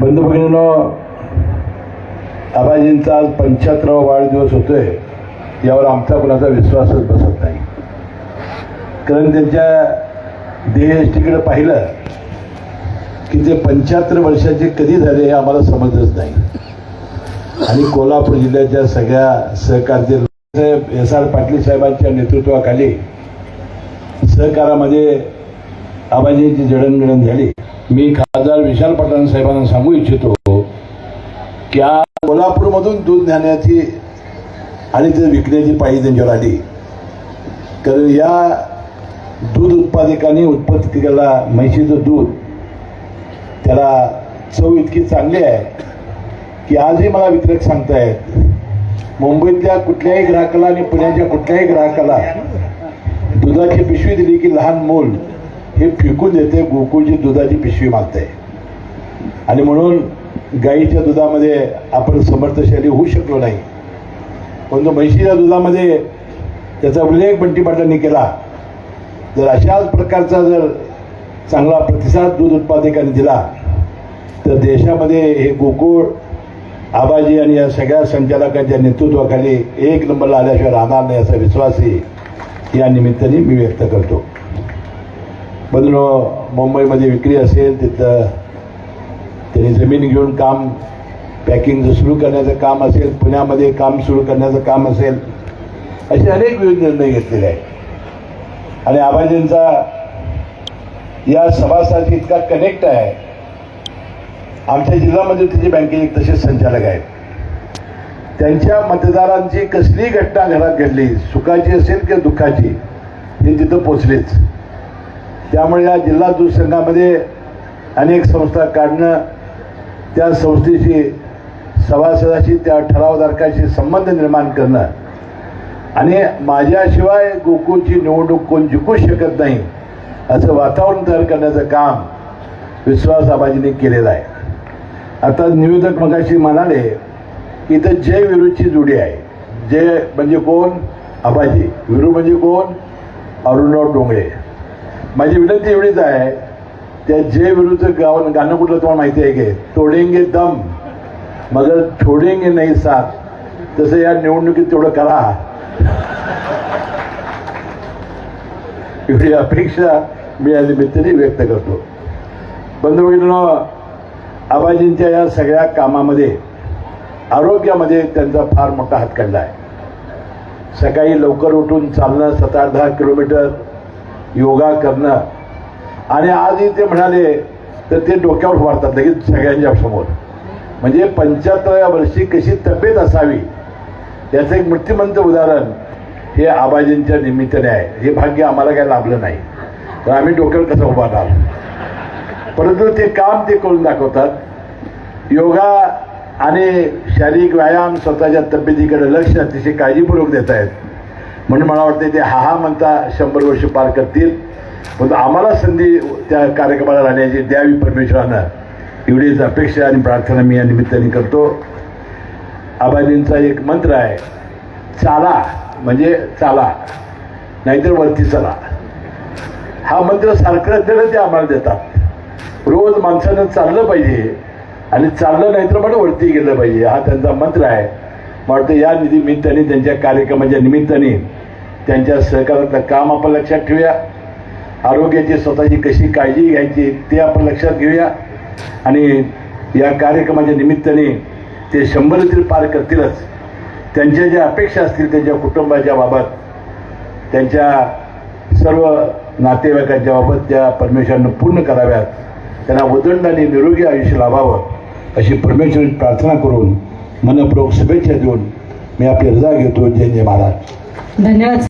बंधू भगिनीनो आबाजींचा आज पंच्याहत्तरावा वाढदिवस होतोय. यावर आमचा कुणाचा विश्वासच बसत नाही. कारण त्यांच्या देहष्टीकडे पाहिलं की ते पंच्याहत्तर वर्षाचे कधी झाले हे आम्हाला समजलंच नाही. आणि कोल्हापूर जिल्ह्याच्या सगळ्या सहकार्य एस आर पाटील साहेबांच्या नेतृत्वाखाली सहकारामध्ये आबाजींची जडणघडण झाली. मी खासदार विशाल पठाण साहेबांना सांगू इच्छितो की आज कोल्हापूरमधून दूध नेण्याची आणि ते विकण्याची पाळी त्यांच्यावर आली. कारण या दूध उत्पादकांनी उत्पत्ती केला म्हैशीचं दूध त्याला चव इतकी चांगली आहे की आजही मला वितरक सांगतायत मुंबईतल्या कुठल्याही ग्राहकाला आणि पुण्याच्या कुठल्याही ग्राहकाला दुधाची पिशवी दिली की लहान मूल हे फेकून देते गोकुळची दुधाची पिशवी मागते. आणि म्हणून गाईच्या दुधामध्ये आपण समर्थशाली होऊ शकलो नाही. परंतु म्हैशीच्या दुधामध्ये त्याचा उल्लेख बंटी पाटलांनी केला. जर अशाच प्रकारचा जर चांगला प्रतिसाद दूध उत्पादकांनी दिला तर देशामध्ये हे गोकुळ आबाजी आणि या सगळ्या संचालकांच्या नेतृत्वाखाली एक नंबरला आल्याशिवाय राहणार नाही असा विश्वासही या निमित्ताने मी व्यक्त करतो. बंधून मुंबईमध्ये विक्री असेल तिथं त्यांनी जमीन घेऊन काम पॅकिंगचं सुरू करण्याचं काम असेल पुण्यामध्ये काम सुरू करण्याचं काम असेल असे अनेक विविध निर्णय घेतलेले आहेत. आणि आबाजींचा या सभासाची इतका कनेक्ट आहे. आमच्या जिल्ह्यामध्ये त्याची बँकेचे एक तसेच संचालक आहेत. त्यांच्या मतदारांची कसलीही घटना घरात घडली सुखाची असेल किंवा दुःखाची हे तिथं पोचलेच. त्यामुळे या जिल्हा दूध संघामध्ये अनेक संस्था काढणं त्या संस्थेशी सभासदाशी त्या ठरावधारकाशी संबंध निर्माण करणं. आणि माझ्याशिवाय गोकुळची निवडणूक कोण जिंकू शकत नाही असं वातावरण तयार करण्याचं काम विश्वास आबाजीने केलेलं आहे. आता निवेदक मगाशी म्हणाले की इथं जय विरूची जोडी आहे. जय म्हणजे कोण? आबाजी. विरू म्हणजे कोण? अरुणराव डोंगळे माझी विनंती एवढीच आहे त्या जे विरुद्ध गाव गाणं कुठलं तुम्हाला माहिती आहे की? तोडेंगे दम. मगर छोडेंगे नाही साथ. तसं या निवडणुकीत तेवढं करा. एवढी अपेक्षा मी या निमित्ताने व्यक्त करतो. बंधू भगिनींनो, आबाजींच्या या सगळ्या कामामध्ये आरोग्यामध्ये त्यांचा फार मोठा हातखंडा आहे. सकाळी लवकर उठून चालणं सात आठ दहा किलोमीटर योगा करणं. आणि आजही ते म्हणाले तर ते डोक्यावर वाढतात लगेच सगळ्यांच्या समोर. म्हणजे पंच्याहत्तराव्या वर्षी कशी तब्येत असावी? याचं एक मृत्यूमंत उदाहरण हे आबाजींच्या निमित्ताने आहे. हे भाग्य आम्हाला काही लाभलं नाही. तर आम्ही डोक्यावर कसं उभा परंतु ते काम ते करून दाखवतात. योगा आणि शारीरिक व्यायाम स्वतःच्या तब्येतीकडे लक्ष अतिशय काळजीपूर्वक देत आहेत म्हणून मला वाटतं ते हा हा म्हणता शंभर वर्ष पार करतील. पण आम्हाला संधी त्या कार्यक्रमाला राहण्याची द्यावी परमेश्वरानं. एवढीच अपेक्षा आणि प्रार्थना मी या निमित्ताने करतो. आबाजींचा एक मंत्र आहे चाला म्हणजे चाला नाहीतर वरती चला. हा मंत्र सारखं देणं ते आम्हाला देतात. रोज माणसानं चाललं पाहिजे आणि चाललं नाही तर मला वरती गेलं पाहिजे. हा त्यांचा मंत्र आहे. वाटतं या निमित्ताने त्यांच्या कार्यक्रमाच्या निमित्ताने त्यांच्या सहकारातलं काम आपण लक्षात ठेवूया. आरोग्याची स्वतःची कशी काळजी घ्यायची ते आपण लक्षात घेऊया. आणि या कार्यक्रमाच्या निमित्ताने ते शंभर तरी पार करतीलच. त्यांच्या ज्या अपेक्षा असतील त्यांच्या कुटुंबाच्या बाबत त्यांच्या सर्व नातेवाईकांच्या बाबत त्या परमेश्वरानं पूर्ण कराव्यात. त्यांना उदंड आणि निरोगी आयुष्य लाभावं अशी परमेश्वरी प्रार्थना करून मनपूर्वक शुभेच्छा देऊन मी आपली रजा घेतो. जय जय महाराज. धन्यवाद.